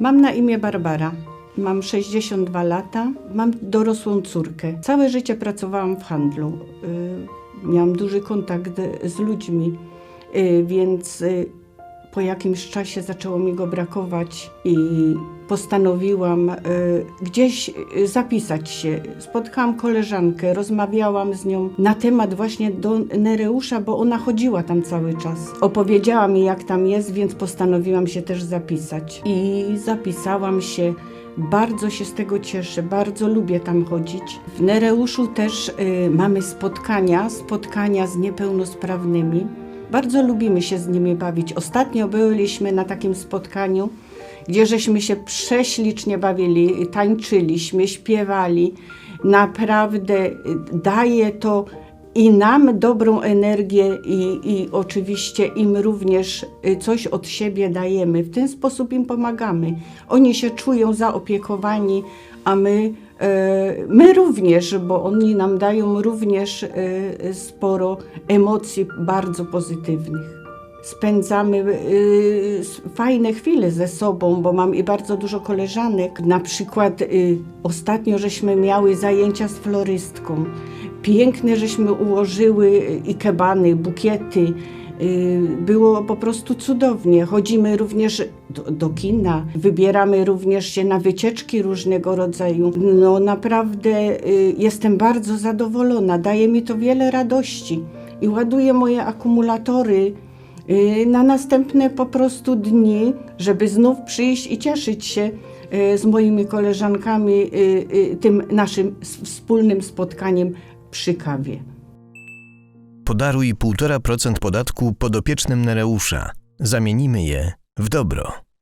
Mam na imię Barbara. Mam 62 lata, mam dorosłą córkę. Całe życie pracowałam w handlu. Y, Miałam duży kontakt z ludźmi, y, więc y, po jakimś czasie zaczęło mi go brakować i postanowiłam y, gdzieś y, zapisać się. Spotkałam koleżankę, rozmawiałam z nią na temat właśnie do Nereusza, bo ona chodziła tam cały czas. Opowiedziała mi, jak tam jest, więc postanowiłam się też zapisać. I zapisałam się. Bardzo się z tego cieszę, bardzo lubię tam chodzić. W Nereuszu też y, mamy spotkania, spotkania z niepełnosprawnymi. Bardzo lubimy się z nimi bawić. Ostatnio byliśmy na takim spotkaniu, gdzie żeśmy się prześlicznie bawili, tańczyliśmy, śpiewali. Naprawdę y, daje to i nam dobrą energię i, i oczywiście im również y, coś od siebie dajemy. W ten sposób im pomagamy. Oni się czują zaopiekowani, a my, my również, bo oni nam dają również e, sporo emocji bardzo pozytywnych. Spędzamy s- fajne chwile ze sobą, bo mam i bardzo dużo koleżanek. Na przykład ostatnio żeśmy miały zajęcia z florystką. Piękne żeśmy ułożyły ikebany, bukiety. Y, Było po prostu cudownie. Chodzimy również do, do kina, wybieramy również się na wycieczki różnego rodzaju. No naprawdę y, jestem bardzo zadowolona. Daje mi to wiele radości i ładuje moje akumulatory y, na następne po prostu dni, żeby znów przyjść i cieszyć się z moimi koleżankami tym naszym wspólnym spotkaniem przy kawie. Podaruj 1,5% podatku podopiecznym Nereusza. Zamienimy je w dobro.